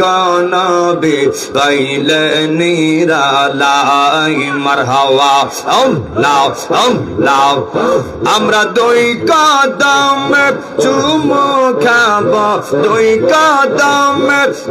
গনবে, গাইলে নিরালাই মারহাওয়া। ওম লাও ওম লাও আমরা দুই কদম চুমু খাব, দুই কদম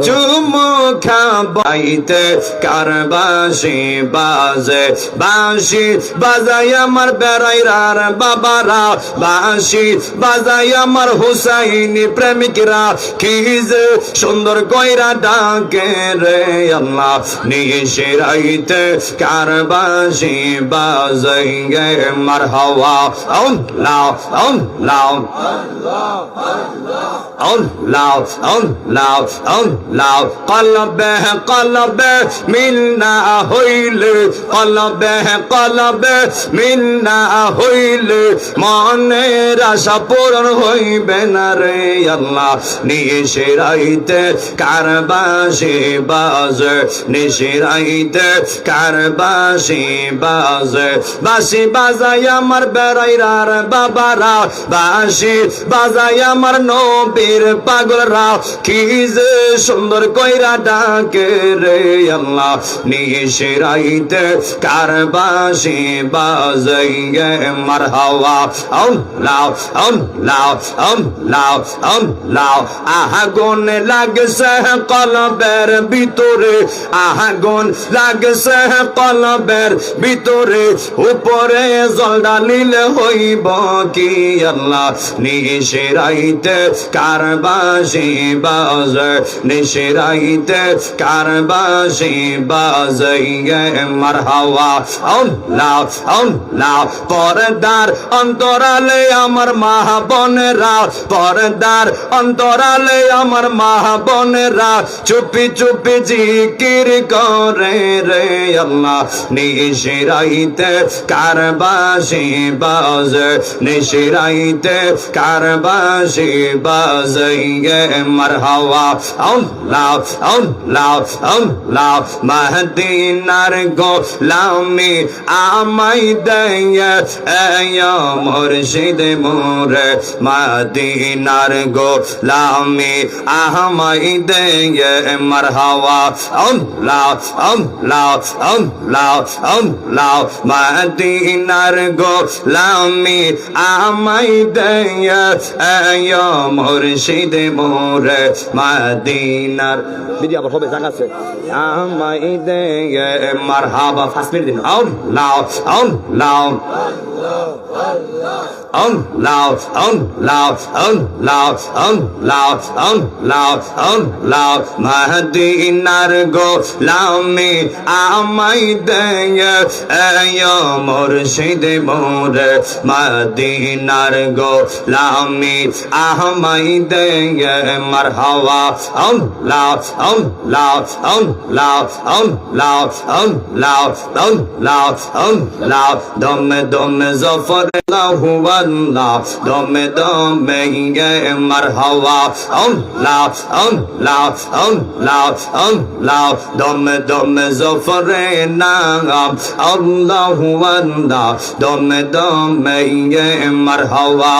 চুমু খাব। আইতে কারবাসি বাজে বাঁশি বাজাই আমার বেড়াইরার বাবারা। বাঁশি বাজাই আমার হুসাইনি প্রেমিকরা, কি যে সুন্দর কইরা ডাকে রে আল্লাহ নিশিরাইতে কারবাসি বাজাই গে মার হাওয়া ওম লাও ওম লাও লাও কলবে কলবে মিলনা হইলে কলবে কলবে মিলনা হইলে মনের আশা পূরণ হইবে না রে আল্লাহ নিশিরাইতে কারবাসি বাজ নিশিরাইতে কারবাসি বাজ বাসি বাজাই আমার বেড়াইরার বাবারা বাসি বাজাই আমার নবীর পাগলরা কি যে সুন্দর কইরা ডাকে রে আল্লাহ নিশিরাইতে কারবাসি বাজাই গে মার হাওয়া ওম লাও ওম লাও ওম লাও ওম লাও আগুন লাগছে কলবের ভিতরে আগুন লাগছে। কলবের ভিতরে উপরে জল ডালিলে হইব কি আল্লাহ? নিশিরাইতে কারবাসি বাজ, নিশিরাইতে কারবাসি বাজাই গে মার হাওয়া ওম লাও ওম লাও পরদার অন্তরালে আমার মা বোনেরা, পরদার অন্তরালে আমার মা বোনেরা। চুপি চুপি জিকির করে রে আল্লাহ। নিশিরাইতে কারবাসি বাজ, নিশিরাইতে কারবাসি বাজাই গে মার হাওয়া ওম লাও ওম লাও ওম লাও মহদিনার গোলামি আমাই দয়া, এয়া মুর্শিদ মোরে মদিনার গোলামি আমাই দয়া। कहेंगे मरहवा। अल्लाह अल्लाह अल्लाह अल्लाह मदीनार গোলামি আমাই দেয়া আয় মুর্শিদ মোর মদিনার দিদি আবার হবে জায়গা আছে আমাই দেয়া মারহাবা ফাসমির দিন আউল লাউ আউল লাউ loud, um, loud, um, loud, um, loud, um, loud, um, loud. Mahadinar go lami amai deye ayo murshid more. Mahadinar go lami amai deye marhawa um, loud, um, loud, um, loud, um, loud, um, loud, um, loud, um, loud. Dom dom জফর লাহুয়াল্লাহ দমে দমে গে মারহাওয়া আল্লাহ আল্লাহ আল্লাহ আল্লাহ, দমে দমে জফর নাম। আল্লাহুয়াল্লাহ দমে দমে গে মারহাওয়া